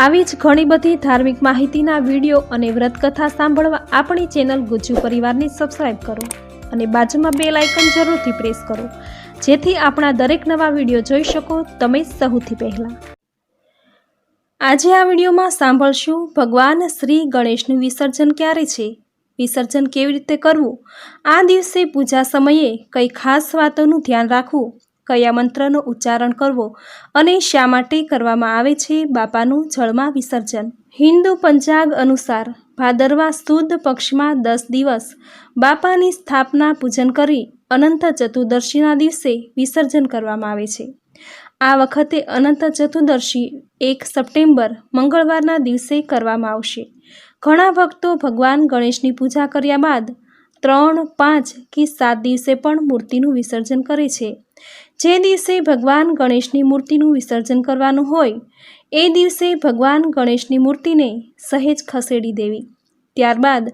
આવી જ ઘણી બધી ધાર્મિક માહિતીના વીડિયો અને વ્રતકથા સાંભળવા આપણી ચેનલ ગુજ્જુ પરિવારને સબસ્ક્રાઈબ કરો અને બાજુમાં બે લાઇકન જરૂરથી પ્રેસ કરો. જેથી આપણા દરેક નવા વીડિયો જોઈ શકો તમે સૌથી પહેલાં. આજે આ વિડીયોમાં સાંભળશું ભગવાન શ્રી ગણેશનું વિસર્જન ક્યારે છે? વિસર્જન કેવી રીતે કરવું? આ દિવસે પૂજા સમયે કઈ ખાસ વાતોનું ધ્યાન રાખવું કયા મંત્રનો ઉચ્ચારણ કરવો અને શા માટે કરવામાં આવે છે બાપાનું જળમાં વિસર્જન? હિન્દુ પંચાગ અનુસાર ભાદરવા સુદ પક્ષમાં દસ દિવસ બાપાની સ્થાપના પૂજન કરી અનંત ચતુર્દશીના દિવસે વિસર્જન કરવામાં આવે છે. આ વખતે અનંત ચતુર્દશી એક સપ્ટેમ્બર મંગળવારના દિવસે કરવામાં આવશે. ઘણા ભક્તો ભગવાન ગણેશની પૂજા કર્યા બાદ ત્રણ, પાંચ કે સાત દિવસે પણ મૂર્તિનું વિસર્જન કરે છે. જે દિવસે ભગવાન ગણેશની મૂર્તિનું વિસર્જન કરવાનું હોય, એ દિવસે ભગવાન ગણેશની મૂર્તિને સહેજ ખસેડી દેવી. ત્યારબાદ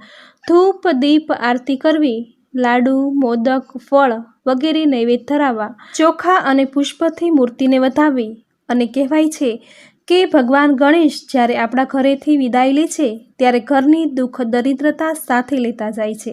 ધૂપ, દીપ, આરતી કરવી, લાડુ, મોદક, ફળ વગેરે નૈવેદ્ય ધરાવવા, ચોખા અને પુષ્પથી મૂર્તિને વધાવવી અને કહેવાય છે કે ભગવાન ગણેશ જ્યારે આપણા ઘરેથી વિદાય લે છે, ત્યારે ઘરની દુઃખ, દરિદ્રતા સાથે લેતા જાય છે.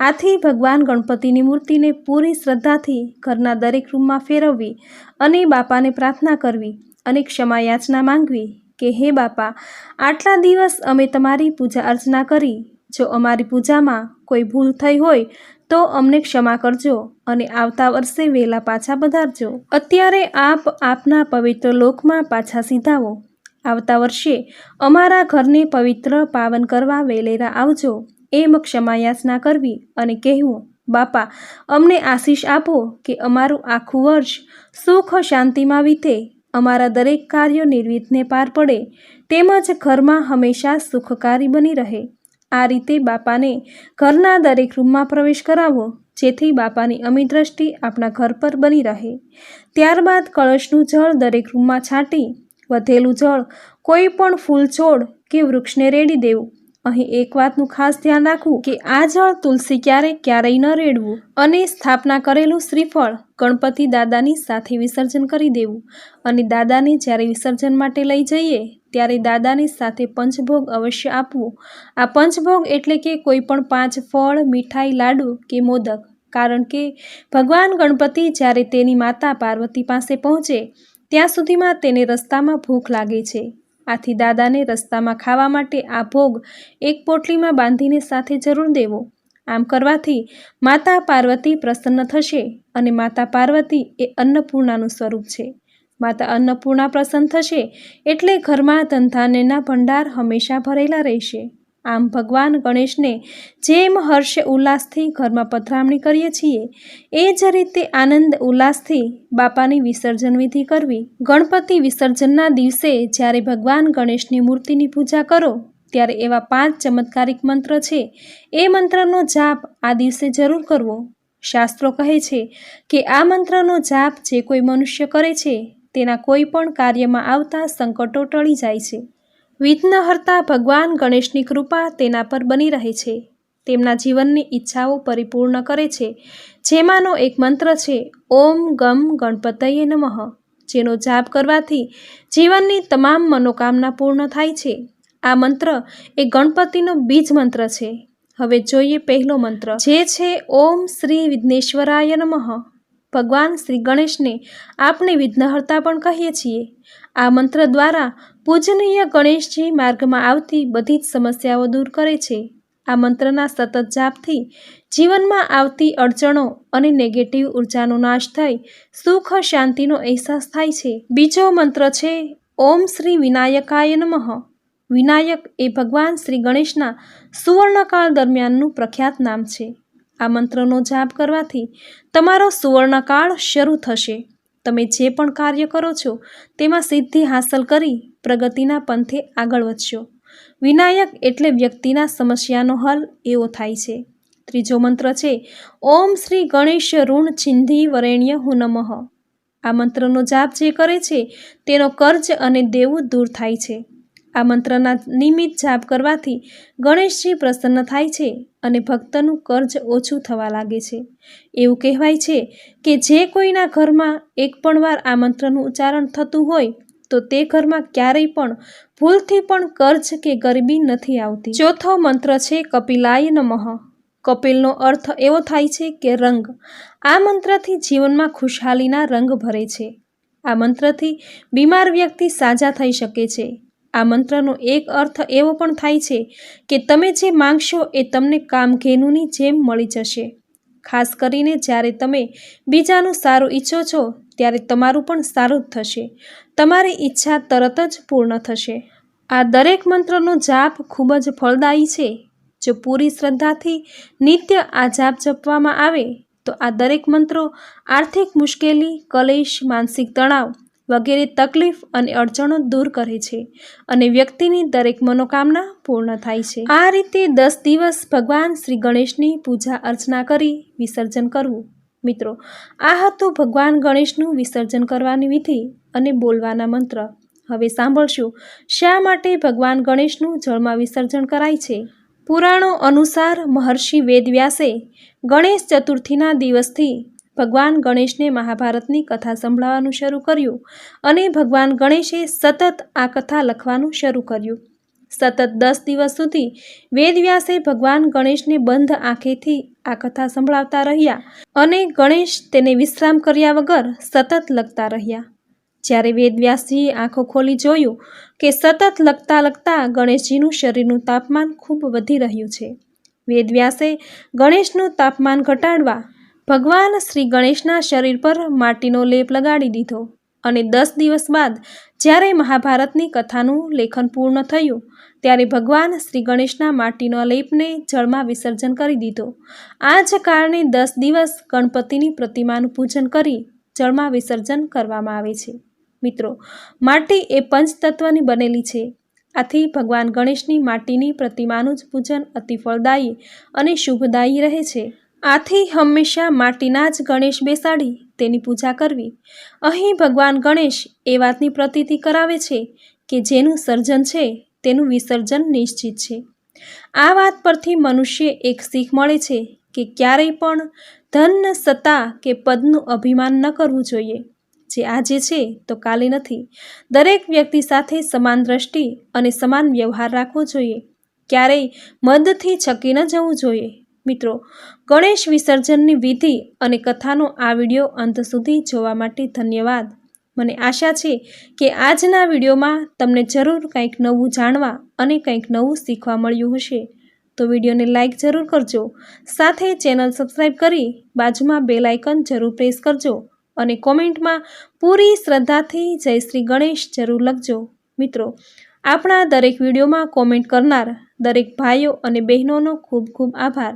આથી ભગવાન ગણપતિની મૂર્તિને પૂરી શ્રદ્ધાથી ઘરના દરેક રૂમમાં ફેરવવી અને બાપાને પ્રાર્થના કરવી અને ક્ષમા યાચના માંગવી કે, હે બાપા, આટલા દિવસ અમે તમારી પૂજા અર્ચના કરી. જો અમારી પૂજામાં કોઈ ભૂલ થઈ હોય, તો અમને ક્ષમા કરજો અને આવતા વર્ષે વહેલા પાછા પધારજો. અત્યારે આપ આપના પવિત્ર લોકમાં પાછા સીધાવો. આવતા વર્ષે અમારા ઘરને પવિત્ર પાવન કરવા વેલેરા આવજો. એમ ક્ષમાયાચના કરવી અને કહેવું, બાપા, અમને આશીષ આપો કે અમારું આખું વર્ષ સુખ શાંતિમાં વીતે, અમારા દરેક કાર્યો નિર્વિઘ્ને પાર પડે, તેમજ ઘરમાં હંમેશા સુખકારી બની રહે. આ રીતે બાપાને ઘરના દરેક રૂમમાં પ્રવેશ કરાવો, જેથી બાપાની અમી દ્રષ્ટિ આપણા ઘર પર બની રહે. ત્યારબાદ કળશનું જળ દરેક રૂમમાં છાંટી, વધેલું જળ, કોઈ પણ ફૂલ છોડ કે વૃક્ષને રેડી દેવું. અહીં એક વાતનું ખાસ ધ્યાન રાખવું કે આ જળ તુલસી ક્યારે ક્યારેય ન રેડવું અને સ્થાપના કરેલું શ્રીફળ ગણપતિ દાદાની સાથે વિસર્જન કરી દેવું. અને દાદાને જ્યારે વિસર્જન માટે લઈ જઈએ, ત્યારે દાદાની સાથે પંચભોગ અવશ્ય આપવું. આ પંચભોગ એટલે કે કોઈ પણ પાંચ ફળ, મીઠાઈ, લાડુ કે મોદક. કારણ કે ભગવાન ગણપતિ જ્યારે તેની માતા પાર્વતી પાસે પહોંચે, ત્યાં સુધીમાં તેને રસ્તામાં ભૂખ લાગે છે. આથી દાદાને રસ્તામાં ખાવા માટે આ ભોગ એક પોટલીમાં બાંધીને સાથે જરૂર દેવો. આમ કરવાથી માતા પાર્વતી પ્રસન્ન થશે અને માતા પાર્વતી એ અન્નપૂર્ણાનું સ્વરૂપ છે. માતા અન્નપૂર્ણા પ્રસન્ન થશે એટલે ઘરમાં ધંધાનેના ભંડાર હંમેશા ભરેલા રહેશે. આમ ભગવાન ગણેશને જેમ હર્ષે ઉલ્લાસથી ઘરમાં પધરામણી કરીએ છીએ, એ જ રીતે આનંદ ઉલ્લાસથી બાપાની વિસર્જન વિધિ કરવી. ગણપતિ વિસર્જનના દિવસે જ્યારે ભગવાન ગણેશની મૂર્તિની પૂજા કરો, ત્યારે એવા પાંચ ચમત્કારિક મંત્ર છે. એ મંત્રનો જાપ આ દિવસે જરૂર કરવો. શાસ્ત્રો કહે છે કે આ મંત્રનો જાપ જે કોઈ મનુષ્ય કરે છે, તેના કોઈ પણ કાર્યમાં આવતા સંકટો ટળી જાય છે. વિઘ્નહર્તા ભગવાન ગણેશની કૃપા તેના પર બની રહે છે. તેમના જીવનની ઈચ્છાઓ પરિપૂર્ણ કરે છે. જેમાંનો એક મંત્ર છે, ઓમ ગમ ગણપતયે નમઃ જેનો જાપ કરવાથી જીવનની તમામ મનોકામના પૂર્ણ થાય છે. આ મંત્ર એ ગણપતિનો બીજ મંત્ર છે. હવે જોઈએ પહેલો મંત્ર, જે છે, ઓમ શ્રી વિઘ્નેશ્વરાય નમઃ ભગવાન શ્રી ગણેશને આપણે વિઘ્નહર્તા પણ કહીએ છીએ. આ મંત્ર દ્વારા પૂજનીય ગણેશજી માર્ગમાં આવતી બધી જ સમસ્યાઓ દૂર કરે છે. આ મંત્રના સતત જાપથી જીવનમાં આવતી અડચણો અને નેગેટિવ ઉર્જાનો નાશ થઈ સુખ, શાંતિનો અહેસાસ થાય છે. બીજો મંત્ર છે, ઓમ શ્રી વિનાયકાય નમઃ. વિનાયક એ ભગવાન શ્રી ગણેશના સુવર્ણકાળ દરમિયાનનું પ્રખ્યાત નામ છે. આ મંત્રનો જાપ કરવાથી તમારો સુવર્ણકાળ શરૂ થશે. તમે જે પણ કાર્ય કરો છો, તેમાં સિદ્ધિ હાંસલ કરી પ્રગતિના પંથે આગળ વધશો. વિનાયક એટલે વ્યક્તિના સમસ્યાનો હલ એવો થાય છે. ત્રીજો મંત્ર છે, ઓમ શ્રી ગણેશ ઋણ છિંધી વરેણ્ય હું આ મંત્રનો જાપ જે કરે છે, તેનો કર્જ અને દેવું દૂર થાય છે. આ મંત્રના નિયમિત જાપ કરવાથી ગણેશજી પ્રસન્ન થાય છે અને ભક્તનું કર્જ ઓછું થવા લાગે છે. એવું કહેવાય છે કે જે કોઈના ઘરમાં એક પણ વાર આ મંત્રનું ઉચ્ચારણ થતું હોય, તો તે ઘરમાં ક્યારેય પણ ભૂલથી પણ કર્જ કે ગરીબી નથી આવતી. ચોથો મંત્ર છે કપિલાય નમઃ. કપિલનો અર્થ એવો થાય છે કે રંગ. આ મંત્રથી જીવનમાં ખુશહાલીના રંગ ભરે છે. આ મંત્રથી બીમાર વ્યક્તિ સાજા થઈ શકે છે. આ મંત્રનો એક અર્થ એવો પણ થાય છે કે તમે જે માંગશો એ તમને કામધેનુની જેમ મળી જશે. ખાસ કરીને જ્યારે તમે બીજાનું સારું ઈચ્છો છો, ત્યારે તમારું પણ સારું જ થશે. તમારી ઈચ્છા તરત જ પૂર્ણ થશે. આ દરેક મંત્રનો જાપ ખૂબ જ ફળદાયી છે. જો પૂરી શ્રદ્ધાથી નિત્ય આ જાપ જપવામાં આવે, તો આ દરેક મંત્રો આર્થિક મુશ્કેલી, કલેશ, માનસિક તણાવ વગેરે તકલીફ અને અડચણો દૂર કરે છે અને વ્યક્તિની દરેક મનોકામના પૂર્ણ થાય છે. આ રીતે દસ દિવસ ભગવાન શ્રી ગણેશની પૂજા અર્ચના કરી વિસર્જન કરવું. મિત્રો, આ હતું ભગવાન ગણેશનું વિસર્જન કરવાની વિધિ અને બોલવાના મંત્ર. હવે સાંભળશું, શા માટે ભગવાન ગણેશનું જળમાં વિસર્જન કરાય છે? પુરાણો અનુસાર મહર્ષિ વેદવ્યાસે ગણેશ ચતુર્થીના દિવસથી ભગવાન ગણેશને મહાભારતની કથા સંભળાવવાનું શરૂ કર્યું અને ભગવાન ગણેશે સતત આ કથા લખવાનું શરૂ કર્યું. સતત દસ દિવસ સુધી વેદવ્યાસે ભગવાન ગણેશને બંધ આંખેથી આ કથા સંભળાવતા રહ્યા અને ગણેશ તેને વિશ્રામ કર્યા વગર સતત લખતા રહ્યા. જ્યારે વેદવ્યાસજીએ આંખો ખોલી જોયું કે સતત લખતા લખતા ગણેશજીનું શરીરનું તાપમાન ખૂબ વધી રહ્યું છે. વેદવ્યાસે ગણેશનું તાપમાન ઘટાડવા ભગવાન શ્રી ગણેશના શરીર પર માટીનો લેપ લગાડી દીધો અને દસ દિવસ બાદ જ્યારે મહાભારતની કથાનું લેખન પૂર્ણ થયું, ત્યારે ભગવાન શ્રી ગણેશના માટીના લેપને જળમાં વિસર્જન કરી દીધો. આ જ કારણે દસ દિવસ ગણપતિની પ્રતિમાનું પૂજન કરી જળમાં વિસર્જન કરવામાં આવે છે. મિત્રો, માટી એ પંચતત્વની બનેલી છે. આથી ભગવાન ગણેશની માટીની પ્રતિમાનું જ પૂજન અતિ ફળદાયી અને શુભદાયી રહે છે. આથી હંમેશા માટીના જ ગણેશ બેસાડી તેની પૂજા કરવી. અહીં ભગવાન ગણેશ એ વાતની પ્રતીતિ કરાવે છે કે જેનું સર્જન છે તેનું વિસર્જન નિશ્ચિત છે. આ વાત પરથી મનુષ્ય એક શીખ મળે છે કે ક્યારેય પણ ધન, સત્તા કે પદનું અભિમાન ન કરવું જોઈએ. જે આજે છે તો કાલે નથી. દરેક વ્યક્તિ સાથે સમાન દ્રષ્ટિ અને સમાન વ્યવહાર રાખવો જોઈએ. ક્યારેય મદથી છકી ન જવું જોઈએ. મિત્રો, ગણેશ વિસર્જનની વિધિ અને કથાનો આ વીડિયો અંત સુધી જોવા માટે ધન્યવાદ. મને આશા છે કે આજના વિડીયોમાં તમને જરૂર કંઈક નવું જાણવા અને કંઈક નવું શીખવા મળ્યું હશે. તો વિડીયોને લાઇક જરૂર કરજો, સાથે ચેનલ સબસ્ક્રાઈબ કરી બાજુમાં બેલ આઇકન જરૂર પ્રેસ કરજો અને કોમેન્ટમાં પૂરી શ્રદ્ધાથી જય શ્રી ગણેશ જરૂર લખજો. મિત્રો આપણા દરેક વિડીયોમાં કોમેન્ટ કરનાર દરેક ભાઈઓ અને બહેનોનો ખૂબ ખૂબ આભાર.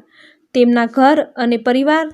તેમના ઘર અને પરિવાર